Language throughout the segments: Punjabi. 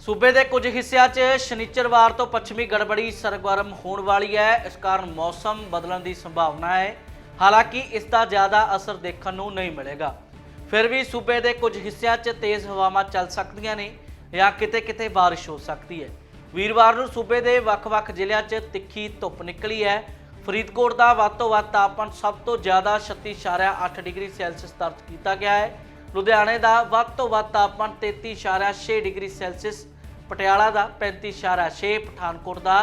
ਸੂਬੇ ਦੇ ਕੁਝ ਹਿੱਸਿਆਂ 'ਚ ਸ਼ਨੀਚਰਵਾਰ ਤੋਂ ਪੱਛਮੀ ਗੜਬੜੀ ਸਰਗਰਮ ਹੋਣ ਵਾਲੀ ਹੈ। ਇਸ ਕਾਰਨ ਮੌਸਮ ਬਦਲਣ ਦੀ ਸੰਭਾਵਨਾ ਹੈ। ਹਾਲਾਂਕਿ ਇਸ ਦਾ ਜ਼ਿਆਦਾ ਅਸਰ ਦੇਖਣ ਨੂੰ ਨਹੀਂ ਮਿਲੇਗਾ। ਫਿਰ ਵੀ ਸੂਬੇ ਦੇ ਕੁਝ ਹਿੱਸਿਆਂ 'ਚ ਤੇਜ਼ ਹਵਾਵਾਂ ਚੱਲ ਸਕਦੀਆਂ ਨੇ ਜਾਂ ਕਿਤੇ-ਕਿਤੇ ਬਾਰਿਸ਼ ਹੋ ਸਕਦੀ ਹੈ। ਵੀਰਵਾਰ ਨੂੰ ਸੂਬੇ ਦੇ ਵੱਖ-ਵੱਖ ਜ਼ਿਲ੍ਹਿਆਂ 'ਚ ਤਿੱਖੀ ਧੁੱਪ ਨਿਕਲੀ ਹੈ। ਫਰੀਦਕੋਟ ਦਾ ਵੱਧ ਤੋਂ ਵੱਧ ਤਾਪਮਾਨ ਸਭ ਤੋਂ ਜ਼ਿਆਦਾ 36.8 ਡਿਗਰੀ ਸੈਲਸੀਅਸ ਦਰਜ ਕੀਤਾ ਗਿਆ ਹੈ। ਲੁਧਿਆਣੇ ਦਾ ਵੱਧ ਤੋਂ ਵੱਧ ਤਾਪਮਾਨ 33.6 ਡਿਗਰੀ ਸੈਲਸੀਅਸ ਪਟਿਆਲਾ ਦਾ 35.6 ਪਠਾਨਕੋਟ ਦਾ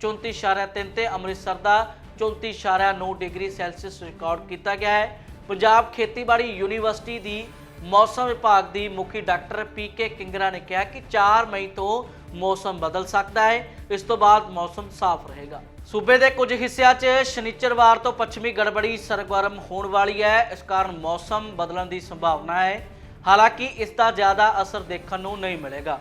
34.3 ਤੇ ਅੰਮ੍ਰਿਤਸਰ ਦਾ 34.9 ਡਿਗਰੀ ਸੈਲਸੀਅਸ ਰਿਕਾਰਡ ਕੀਤਾ ਗਿਆ ਹੈ। ਪੰਜਾਬ ਖੇਤੀਬਾੜੀ ਯੂਨੀਵਰਸਿਟੀ ਦੀ ਮੌਸਮ ਵਿਭਾਗ ਦੀ ਮੁਖੀ ਡਾਕਟਰ ਪੀ ਕੇ ਕਿੰਗਰਾ ਨੇ ਕਿਹਾ ਕਿ 4 ਮਈ ਤੋਂ ਮੌਸਮ ਬਦਲ ਸਕਦਾ ਹੈ। ਇਸ ਤੋਂ ਬਾਅਦ ਮੌਸਮ ਸਾਫ਼ ਰਹੇਗਾ। ਸੂਬੇ ਦੇ ਕੁਝ ਹਿੱਸਿਆਂ 'ਚ ਸ਼ਨੀਚਰਵਾਰ ਤੋਂ ਪੱਛਮੀ ਗੜਬੜੀ ਸਰਗਰਮ ਹੋਣ ਵਾਲੀ ਹੈ। ਇਸ ਕਾਰਨ ਮੌਸਮ ਬਦਲਣ ਦੀ ਸੰਭਾਵਨਾ ਹੈ। ਹਾਲਾਂਕਿ ਇਸ ਦਾ ਜ਼ਿਆਦਾ ਅਸਰ ਦੇਖਣ ਨੂੰ ਨਹੀਂ ਮਿਲੇਗਾ।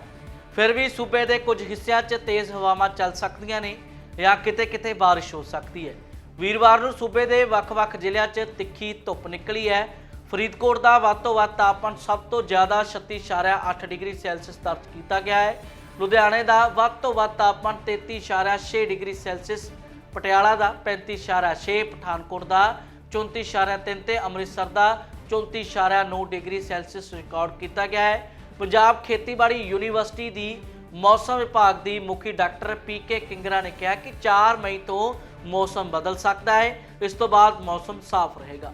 ਫਿਰ ਵੀ ਸੂਬੇ ਦੇ ਕੁਝ ਹਿੱਸਿਆਂ 'ਚ ਤੇਜ਼ ਹਵਾਵਾਂ ਚੱਲ ਸਕਦੀਆਂ ਨੇ ਜਾਂ ਕਿਤੇ-ਕਿਤੇ ਬਾਰਿਸ਼ ਹੋ ਸਕਦੀ ਹੈ। ਵੀਰਵਾਰ ਨੂੰ ਸੂਬੇ ਦੇ ਵੱਖ-ਵੱਖ ਜ਼ਿਲ੍ਹਿਆਂ 'ਚ ਤਿੱਖੀ ਧੁੱਪ ਨਿਕਲੀ ਹੈ। ਫਰੀਦਕੋਟ ਦਾ ਵੱਧ ਤੋਂ ਵੱਧ ਤਾਪਮਾਨ ਸਭ ਤੋਂ ਜ਼ਿਆਦਾ 36.8 ਡਿਗਰੀ ਸੈਲਸੀਅਸ ਦਰਜ ਕੀਤਾ ਗਿਆ ਹੈ। ਲੁਧਿਆਣੇ ਦਾ ਵੱਧ ਤੋਂ ਵੱਧ ਤਾਪਮਾਨ 33.6 ਡਿਗਰੀ ਸੈਲਸੀਅਸ, ਪਟਿਆਲਾ ਦਾ 35.6 ਪਠਾਨਕੋਟ ਦਾ 34.3 ਤੇ ਅੰਮ੍ਰਿਤਸਰ ਦਾ 34.9 ਡਿਗਰੀ ਸੈਲਸੀਅਸ ਰਿਕਾਰਡ ਕੀਤਾ ਗਿਆ ਹੈ। ਪੰਜਾਬ ਖੇਤੀਬਾੜੀ ਯੂਨੀਵਰਸਿਟੀ ਦੀ ਮੌਸਮ ਵਿਭਾਗ ਦੀ ਮੁਖੀ ਡਾਕਟਰ ਪੀ ਕੇ ਕਿੰਗਰਾ ਨੇ ਕਿਹਾ ਕਿ 4 ਮਈ ਤੋਂ ਮੌਸਮ ਬਦਲ ਸਕਦਾ ਹੈ। ਇਸ ਤੋਂ ਬਾਅਦ ਮੌਸਮ ਸਾਫ਼ ਰਹੇਗਾ।